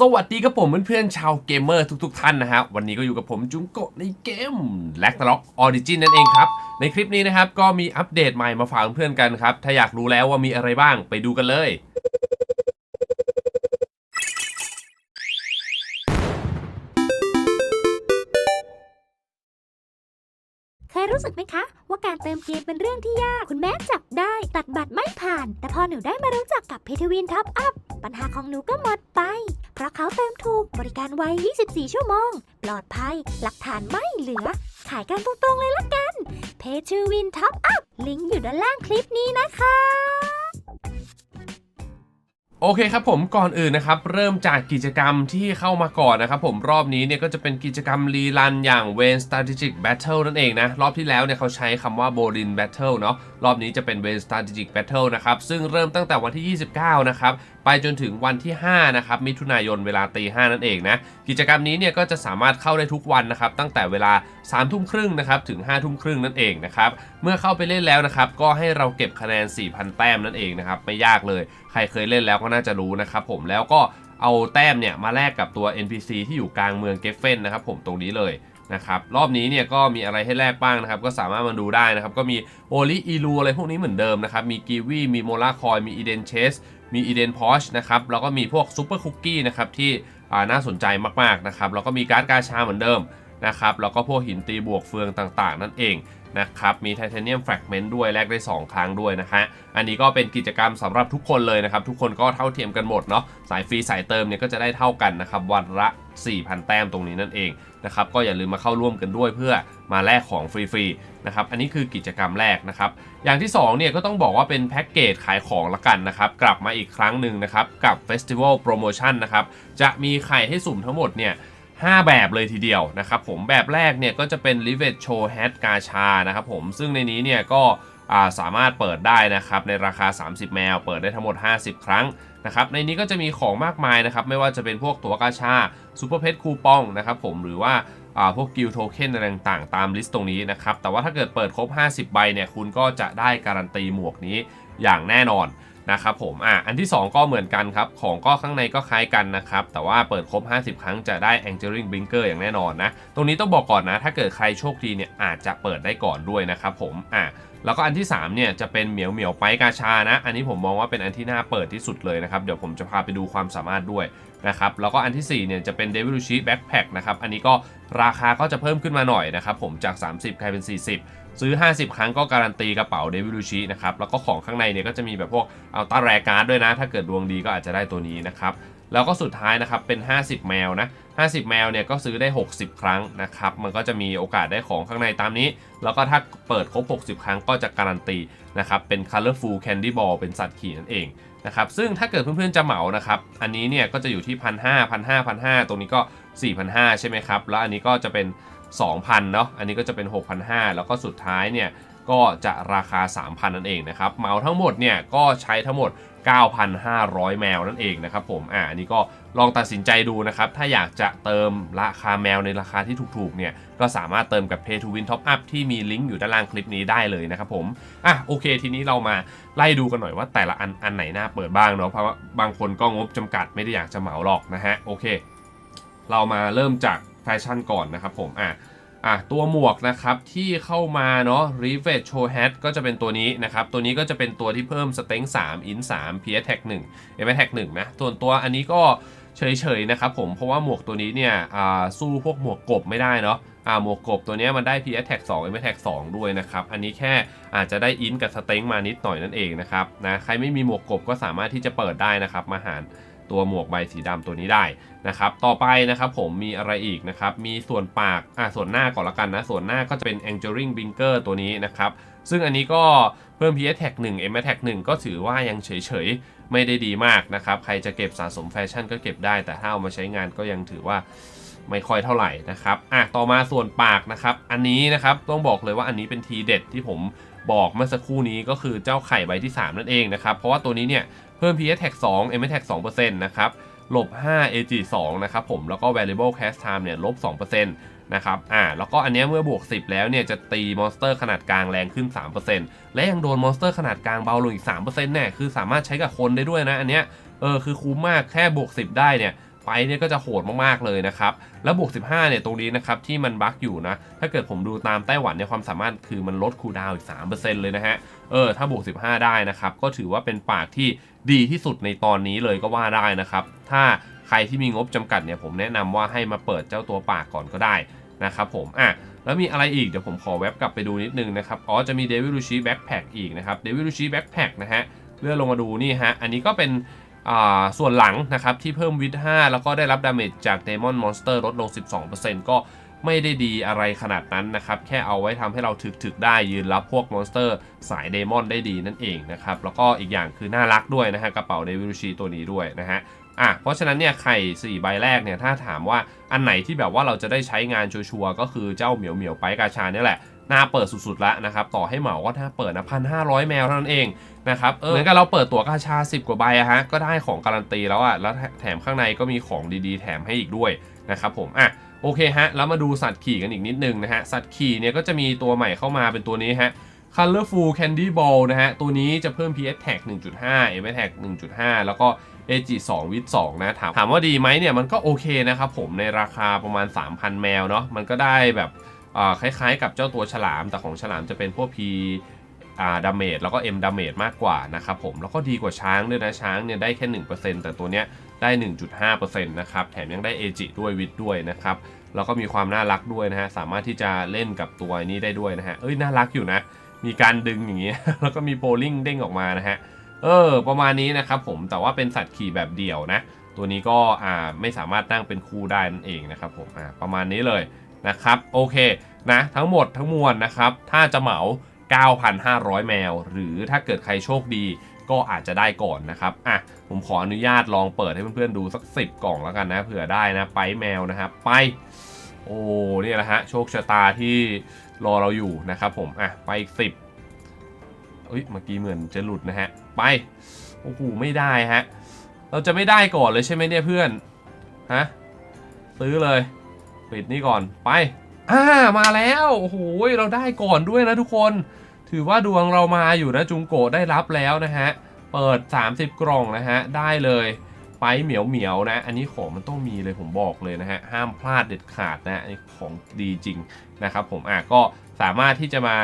สวัสดีครับผมเพื่อนๆชาวเกมเมอร์ทุกๆท่านนะฮะวันนี้ก็อยู่กับผมจุงโกะในเกม l a g n a r o k Origin นั่นเองครับ ในคลิปนี้นะครับก็มีอัปเดตใหม่มาฝากเพื่อนกันครับ ถ้าอยากรู้แล้วว่ามีอะไรบ้างไปดูกันเลยเคยรู้สึกไหมคะ ว่าการเติมเกมเป็นเรื่องที่ยาก คุณแม่จับได้ ตัดบัตรไม่ผ่าน แต่พอหนูได้มารู้จักกับเพทวินท็อปอัพปัญหาของหนูก็หมดไป เพราะเขาเติมถูกบริการไว 24 ชั่วโมง ปลอดภัย หลักฐานไม่เหลือ ขายกันตรงๆเลยละกัน เพชรวินท็อปอัพลิงก์อยู่ด้านล่างคลิปนี้นะคะ โอเคครับผมก่อนอื่นนะครับเริ่มจากกิจกรรมที่เข้ามาก่อนนะครับผมรอบนี้เนี่ยก็จะเป็นกิจกรรมรีรันอย่าง w a n Strategic Battle นั่นเองนะรอบที่แล้วเนี่ยเขาใช้คำว่า b o r i n Battle เนาะรอบนี้จะเป็น w a n Strategic Battle นะครับซึ่งเริ่มตั้งแต่วันที่ 29 นะครับไปจนถึงวันที่ 5 นะครับมิถุนายนเวลาตี5นั่นเองนะกิจกรรมนี้เนี่ยก็จะสามารถเข้าได้ทุกวันนะครับตั้งแต่เวลา3ทุ่มครึ่งนะครับถึง5ทุ่มครึ่งนั่นเองนะครับเมื่อเข้าไปเล่นแล้วนะครับก็ให้เราเก็บคะแนน 4,000 แต้มนั่นเองนะครับไม่ยากเลย ใครเคยเล่นแล้วก็น่าจะรู้นะครับผมแล้วก็เอาแต้มเนี่ยมาแลกกับตัว NPC ที่อยู่กลางเมืองเกฟเฟนนะครับผมตรงนี้เลยนะครับรอบนี้เนี่ยก็มีอะไรให้แลกบ้างนะครับ ก็สามารถมาดูได้นะครับ ก็มีโอลิอีลูอะไรพวกนี้เหมือนเดิมนะครับ มีกีวีมีโมลาคอยมีอีเดนเชสมีอีเดนพอชนะครับ แล้วก็มีพวกซูเปอร์คุกกี้นะครับที่น่าสนใจมากๆนะครับ แล้วก็มีการ์ดกาชาเหมือนเดิมนะครับ แล้วก็พวกหินตีบวกเฟืองต่างๆ นั่นเอง นะครับมีไทเทเนียมแฟกเมนต์ด้วยแลกได้ 2 ครั้งด้วยนะฮะอันนี้ก็เป็นกิจกรรมสำหรับทุกคนเลยนะครับ ทุกคนก็เท่าเทียมกันหมดเนาะสายฟรีสายเติมเนี่ยก็จะได้เท่ากันนะครับวันละ 4,000 แต้มตรงนี้นั่นเองนะครับก็อย่าลืมมาเข้าร่วมกันด้วยเพื่อมาแลกของฟรีๆนะครับอันนี้คือกิจกรรมแรกนะครับอย่างที่2เนี่ยก็ต้องบอกว่าเป็นแพ็กเกจขายของละกันนะครับกลับมาอีกครั้งหนึ่งนะครับกับ Festival Promotion นะครับจะมีไข่ให้สุ่มทั้งหมดเนี่ย 5 แบบเลยทีเดียวนะครับผมแบบแรกเนี่ยก็จะเป็น r i v e t Show Hat กาชานะครับผมซึ่งในนี้เนี่ยก็สามารถเปิดได้นะครับในราคา 30 แมว เปิดได้ทั้งหมด 50 ครั้งนะครับในนี้ก็จะมีของมากมายนะครับไม่ว่าจะเป็นพวกตั๋วกาชาซูเปอร์เพชรคูปองนะครับผมหรือว่าอ่าพวกกิลโทเค็นอะไรต่างๆ ตามลิสต์ตรงนี้นะครับแต่ว่าถ้าเกิดเปิดครบ 50 ใบเนี่ยคุณก็จะได้การันตีหมวกนี้อย่างแน่นอน นะครับผมอะอันที่ 2 ก็เหมือนกันครับ ของก็ข้างในก็คล้ายกันนะครับ แต่ว่าเปิดครบ 50 ครั้งจะได้ Angeling Blinker อย่างแน่นอนนะ ตรงนี้ต้องบอกก่อนนะ ถ้าเกิดใครโชคดีเนี่ยอาจจะเปิดได้ก่อนด้วยนะครับผมอะแล้วก็อันที่3เนี่ยจะเป็นเหมียวเหมียวไปกาชานะ อันนี้ผมมองว่าเป็นอันที่น่าเปิดที่สุดเลยนะครับ เดี๋ยวผมจะพาไปดูความสามารถด้วยนะครับ แล้วก็อันที่4เนี่ยจะเป็น Devil Chi Backpack นะครับ อันนี้ก็ราคาก็จะเพิ่มขึ้นมาหน่อยนะครับผมจาก 30กลายเป็น 40 ซื้อ 50 ครั้งก็การันตีกระเป๋าเดวิลูชินะครับแล้วก็ของข้างในเนี่ยก็จะมีแบบพวกอัลตาแรการ์ดด้วยนะ ถ้าเกิดดวงดีก็อาจจะได้ตัวนี้นะครับแล้วก็สุดท้ายนะครับเป็น 50 แมวนะ 50 แมวเนี่ยก็ซื้อได้ 60 ครั้งนะครับ มันก็จะมีโอกาสได้ของข้างในตามนี้ แล้วก็ถ้าเปิดครบ 60 ครั้งก็จะการันตีนะครับ เป็น Colorful Candy Ball เป็นสัตว์ขี่นั่นเอง นะครับซึ่งถ้าเกิดเพื่อนๆจะเหมานะครับอันนี้เนี่ยก็จะอยู่ที่พันห้าพันห้าพันห้าตรงนี้ก็4,500ใช่ไหมครับแล้วอันนี้ก็จะเป็น 2,000เนาะอันนี้ก็จะเป็น 6,500 แล้วก็สุดท้ายเนี่ยก็จะราคา 3,000 นั่นเองนะครับเหมาทั้งหมดเนี่ยก็ใช้ทั้งหมด 9,500 แมวนั่นเองนะครับผมอ่าอันนี้ก็ลองตัดสินใจดูนะครับ ถ้าอยากจะเติมราคาแมวในราคาที่ถูกๆเนี่ย ก็สามารถเติมกับ Pay to Win Top Up ที่มีลิงก์อยู่ด้านล่างคลิปนี้ได้เลยนะครับผม อะโอเค ทีนี้เรามาไล่ดูกันหน่อยว่าแต่ละอันอันไหนน่าเปิดบ้างเนาะ เพราะว่าบางคนก็งบจำกัดไม่ได้อยากจะเหมาหรอกนะฮะ โอเค เรามาเริ่มจากแฟชั่นก่อนนะครับผม อะ อะตัวหมวกนะครับที่เข้ามาเนาะ r e v e t Show Hat ก็จะเป็นตัวนี้นะครับ ตัวนี้ก็จะเป็นตัวที่เพิ่ม Steng 3 In 3 PS Tag 1 m Tag 1นะส่วนตัวอันนี้ก็เฉยๆนะครับผมเพราะว่าหมวกตัวนี้เนี่ยอ่าสู้พวกหมวกกบไม่ได้เนาะอ่าหมวกกบตัวนี้มันได้ PS Tag 2 m Tag 2 ด้วยนะครับ อันนี้แค่อาจจะได้อินกับ Strength มานิดหน่อยนั่นเองนะครับนะใครไม่มีหมวกกบก็สามารถที่จะเปิดได้นะครับมาหาร ตัวหมวกใบสีดำตัวนี้ได้นะครับ ต่อไปนะครับผมมีอะไรอีกนะครับ มีส่วนปาก อ่าส่วนหน้าก่อนละกันนะ ส่วนหน้าก็จะเป็น Angeling Blinker ตัวนี้นะครับ ซึ่งอันนี้ก็เพิ่ม PS Tag 1 M Tag 1 ก็ถือว่ายังเฉยๆ ไม่ได้ดีมากนะครับ ใครจะเก็บสะสมแฟชั่นก็เก็บได้ แต่ถ้าเอามาใช้งานก็ยังถือว่า ไม่ค่อยเท่าไหร่นะครับอะต่อมาส่วนปากนะครับอันนี้นะครับต้องบอกเลยว่าอันนี้เป็นทีเด็ดที่ผมบอกเมื่อสักครู่นี้ก็คือเจ้าไข่ใบที่ 3 นั่นเองนะครับ เพราะว่าตัวนี้เนี่ยเพิ่ม PS Tag 2 M Tag 2%นะครับลบ 5 AG 2นะครับผมแล้วก็ variable cast time เนี่ยลบ 2%นะครับ อ่า แล้วก็อันนี้เมื่อบวก 10 แล้วเนี่ยจะตีมอนสเตอร์ขนาดกลางแรงขึ้น 3%และยังโดนมอนสเตอร์ขนาดกลางเบาลงอีก3%เนี่ยคือสามารถใช้กับคนได้ด้วยนะ อันเนี้ย เออ คือคุ้มมาก แค่บวก 10 ได้เนี่ย ไปเนี่ยก็จะโหดมากๆเลยนะครับ แล้วบวก 15 เนี่ยตรงนี้นะครับที่มันบั๊กอยู่นะ ถ้าเกิดผมดูตามไต้หวันเนี่ยความสามารถคือมันลดคูดาวอีก 3%เลยนะฮะ เออถ้าบวก 15 ได้นะครับ ก็ถือว่าเป็นปากที่ดีที่สุดในตอนนี้เลยก็ว่าได้นะครับ ถ้าใครที่มีงบจำกัดเนี่ยผมแนะนำว่าให้มาเปิดเจ้าตัวปากก่อนก็ได้นะครับผม อะ แล้วมีอะไรอีก เดี๋ยวผมขอเว็บกลับไปดูนิดนึงนะครับ อ๋อ จะมี Devil Rushi Backpack อีกนะครับ Devil Rushi Backpack นะฮะ เลื่อนลงมาดูนี่ฮะ อันนี้ก็เป็น ส่วนหลังนะครับที่เพิ่มวิท5แล้วก็ได้รับดาเมจจาก Demon Monster ลดลง 12%ก็ไม่ได้ดีอะไรขนาดนั้นนะครับ แค่เอาไว้ทำให้เราถึกๆได้ยืนรับพวกมอนสเตอร์สายเดมอนได้ดีนั่นเองนะครับ แล้วก็อีกอย่างคือน่ารักด้วยนะฮะกระเป๋าเดวิลชีตัวนี้ด้วยนะฮะอะเพราะฉะนั้นเนี่ยไข่4ใบแรกเนี่ยถ้าถามว่าอันไหนที่แบบว่าเราจะได้ใช้งานชัวร์ๆก็คือเจ้าเหมียวเหมียวไปกาชาเนี่ยแหละ น่าเปิดสุดๆแล้วนะครับต่อให้เหมาก็ถ้าเปิดนะพันห้าร้อยแมวเท่านั้นเองนะครับเหมือนกับเราเปิดตั๋วกาชา 10 กว่าใบอะฮะก็ได้ของการันตีแล้วอะแล้วแถมข้างในก็มีของดีๆ แถมให้อีกด้วยนะครับผมอะโอเคฮะแล้วมาดูสัตว์ขี่กันอีกนิดนึงนะฮะสัตว์ขี่เนี่ยก็จะมีตัวใหม่เข้ามาเป็นตัวนี้ฮะ Colorful Candy Ball นะฮะ ตัวนี้จะเพิ่ม PS Tag 1.5 m Tag 1.5 แล้วก็ AG 2 w i t 2นะถามถามว่าดีไหมเนี่ยมันก็โอเคนะครับผมในราคาประมาณ 3,000 แมวเนาะมันก็ได้แบบ คล้ายๆ กับเจ้าตัวฉลาม แต่ของฉลามจะเป็นพวก P อ่าดาเมจแล้วก็ M ดาเมจมากกว่านะครับผมแล้วก็ดีกว่าช้างด้วยนะช้างเนี่ยได้แค่ 1%แต่ตัวเนี้ยได้ 1.5%นะครับแถมยังได้ AG ด้วยวิดด้วยนะครับแล้วก็มีความน่ารักด้วยนะฮะสามารถที่จะเล่นกับตัวนี้ได้ด้วยนะฮะเอ้ยน่ารักอยู่นะ มีการดึงอย่างเงี้ยแล้วก็มีโบลิ่งเด้งออกมานะฮะเออประมาณนี้นะครับผมแต่ว่าเป็นสัตว์ขี่แบบเดี่ยวนะ ตัวนี้ก็อ่าไม่สามารถนั่งเป็นคู่ได้นั่นเองนะครับผมอ่าประมาณนี้เลย นะครับ โอเคนะทั้งหมดทั้งมวลนะครับ ถ้าจะเหมา 9,500 แมว หรือถ้าเกิดใครโชคดีก็อาจจะได้ก่อนนะครับ อะ ผมขออนุญาตลองเปิดให้เพื่อนๆดูสัก 10 กล่องแล้วกันนะ เผื่อได้นะ ไปแมวนะครับ ไป โอ้นี่แหละฮะ โชคชะตาที่รอเราอยู่นะครับผม อะ ไปอีกสิบเอ้ย เมื่อกี้เหมือนจะหลุดนะฮะ ไป โอ้โห ไม่ได้ฮะ เราจะไม่ได้ก่อนเลยใช่ไหมเนี่ยเพื่อน ฮะ ซื้อเลย ปิดนี่ก่อนไปอ่ามาแล้วโอ้โหเราได้ก่อนด้วยนะทุกคน ถือว่าดวงเรามาอยู่นะจุงโกะได้รับแล้วนะฮะ เปิด 30 กล่องนะฮะ ได้เลยไปเหมียวเหมียวๆนะ อันนี้ของมันต้องมีเลยผมบอกเลยนะฮะ ห้ามพลาดเด็ดขาดนะอันนี้ของดีจริงนะครับผมอะก็สามารถที่จะมา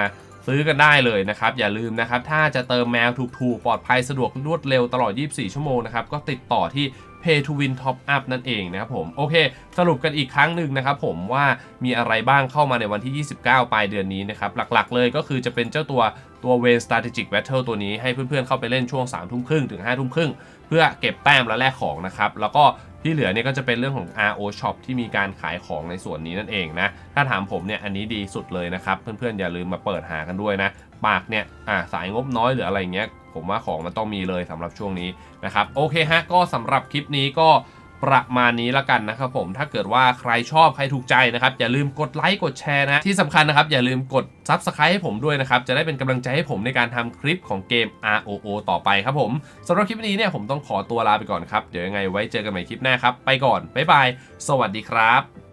ซื้อกันได้เลยนะครับ อย่าลืมนะครับ ถ้าจะเติมแมวถูกๆ ปลอดภัยสะดวกรวดเร็วตลอด 24 ชั่วโมงนะครับ ก็ติดต่อที่ Pay to Win Top Up นั่นเองนะครับผมโอเค สรุปกันอีกครั้งหนึ่งนะครับผมว่ามีอะไรบ้างเข้ามาในวันที่ 29 ปลายเดือนนี้นะครับ หลักๆ เลยก็คือจะเป็นเจ้าตัวตัว w a y Strategic Battle ตัวนี้ให้เพื่อนๆเข้าไปเล่นช่วง3ทุ่มครึ่งถึง5ทุ่มครึ่งเพื่อเก็บแต้มและแลกของนะครับแล้วก็ที่เหลือเนี่ยก็จะเป็นเรื่องของ RO Shop ที่มีการขายของในส่วนนี้นั่นเองนะ ถ้าถามผมเนี่ยอันนี้ดีสุดเลยนะครับ เพื่อนๆอย่าลืมมาเปิดหากันด้วยนะ ปากเนี่ยอ่าสายงบน้อยหรืออะไรเงี้ย ผมว่าของมันต้องมีเลยสำหรับช่วงนี้นะครับโอเคฮะก็สำหรับคลิปนี้ก็ประมาณนี้ละกันนะครับผมถ้าเกิดว่าใครชอบใครถูกใจนะครับ อย่าลืมกดไลค์กดแชร์นะที่สำคัญนะครับ อย่าลืมกด Subscribe ให้ผมด้วยนะครับ จะได้เป็นกำลังใจให้ผมในการทำคลิปของเกม ROO ต่อไปครับผมสำหรับคลิปนี้เนี่ยผมต้องขอตัวลาไปก่อนครับ เดี๋ยวยังไงไว้เจอกันใหม่คลิปหน้าครับ ไปก่อน บ๊ายบาย สวัสดีครับ